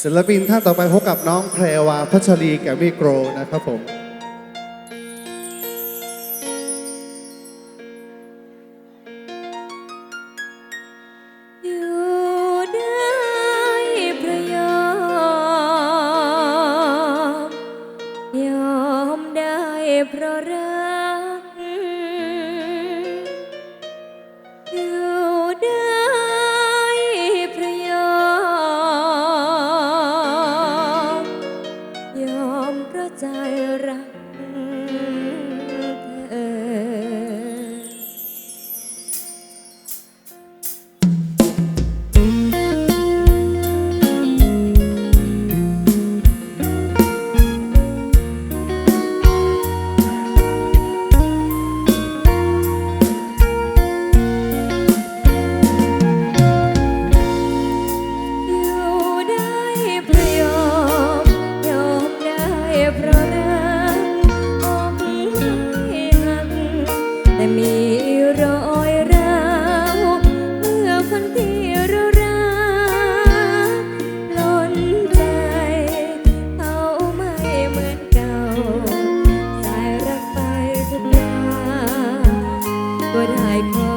ศิลปินท่านต่อไปพบกับน้องแพรวาพัชรีแกมิโกรนะครับผม night.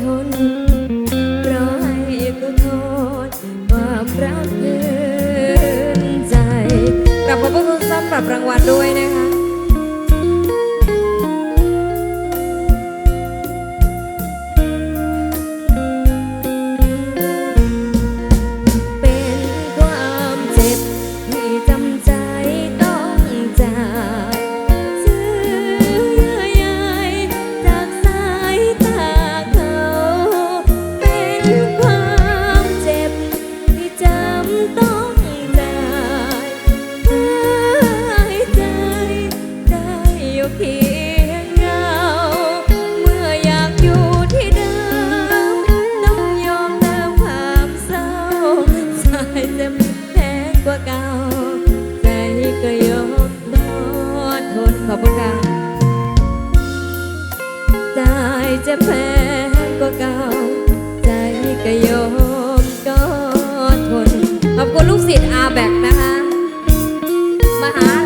ทนรอให้กูโทษความรักเกินใจกลับขอบพระคุณสำหรับรางวัลด้วยนะคะ ว่าเก่าใจก็ยกนอทนขอบคุณค่ะใจจะแพ้กว่าเก่าใจก็ยอมก็ทนขอบคุณลูกศิษย์อาแบกนะคะมหา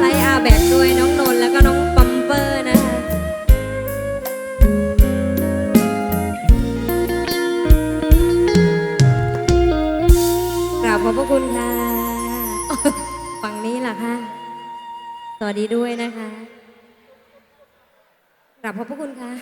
ดีด้วยนะคะกลับขอบพระคุณค่ะ